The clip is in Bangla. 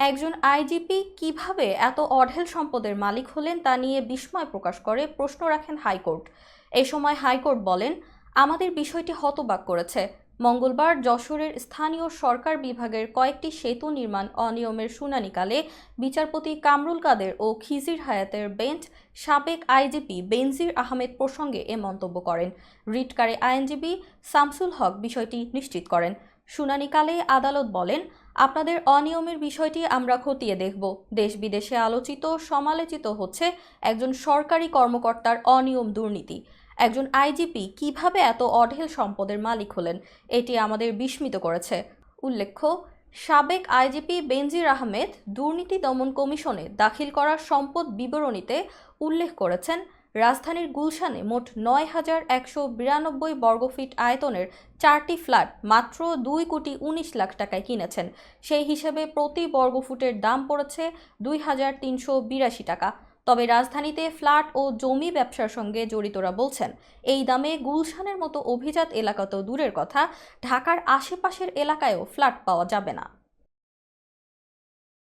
একজন আইজিপি কীভাবে এত অঢেল সম্পদের মালিক হলেন তা নিয়ে বিস্ময় প্রকাশ করে প্রশ্ন রাখেন হাইকোর্ট। এ সময় হাইকোর্ট বলেন, আমাদের বিষয়টি হতবাক করেছে। মঙ্গলবার যশোরের স্থানীয় সরকার বিভাগের কয়েকটি সেতু নির্মাণ অনিয়মের শুনানিকালে বিচারপতি কামরুল কাদের ও খিজির হায়াতের বেঞ্চ সাবেক আইজিপি বেনজির আহমেদ প্রসঙ্গে এ মন্তব্য করেন। রিটকারে আইনজীবী শামসুল হক বিষয়টি নিশ্চিত করেন। শুনানিকালে আদালত বলেন আপনাদের অনিয়মের বিষয়টি আমরা খতিয়ে দেখব। দেশ বিদেশে আলোচিত, সমালোচিত হচ্ছে একজন সরকারি কর্মকর্তার অনিয়ম দুর্নীতি। একজন আইজিপি কীভাবে এত অঢেল সম্পদের মালিক হলেন, এটি আমাদের বিস্মিত করেছে। উল্লেখ্য, সাবেক আইজিপি বেনজির আহমেদ দুর্নীতি দমন কমিশনে দাখিল করা সম্পদ বিবরণীতে উল্লেখ করেছেন রাজধানীর গুলশানে মোট নয় হাজার একশো বিরানব্বই বর্গফিট আয়তনের চারটি ফ্ল্যাট মাত্র দুই কোটি উনিশ লাখ টাকায় কিনেছেন। সেই হিসেবে প্রতি বর্গফুটের দাম পড়েছে দুই হাজার তিনশো বিরাশি টাকা। তবে রাজধানীতে ফ্ল্যাট ও জমি ব্যবসার সঙ্গে জড়িতরা বলছেন, এই দামে গুলশানের মতো অভিজাত এলাকা তো দূরের কথা, ঢাকার আশেপাশের এলাকায়ও ফ্ল্যাট পাওয়া যাবে না।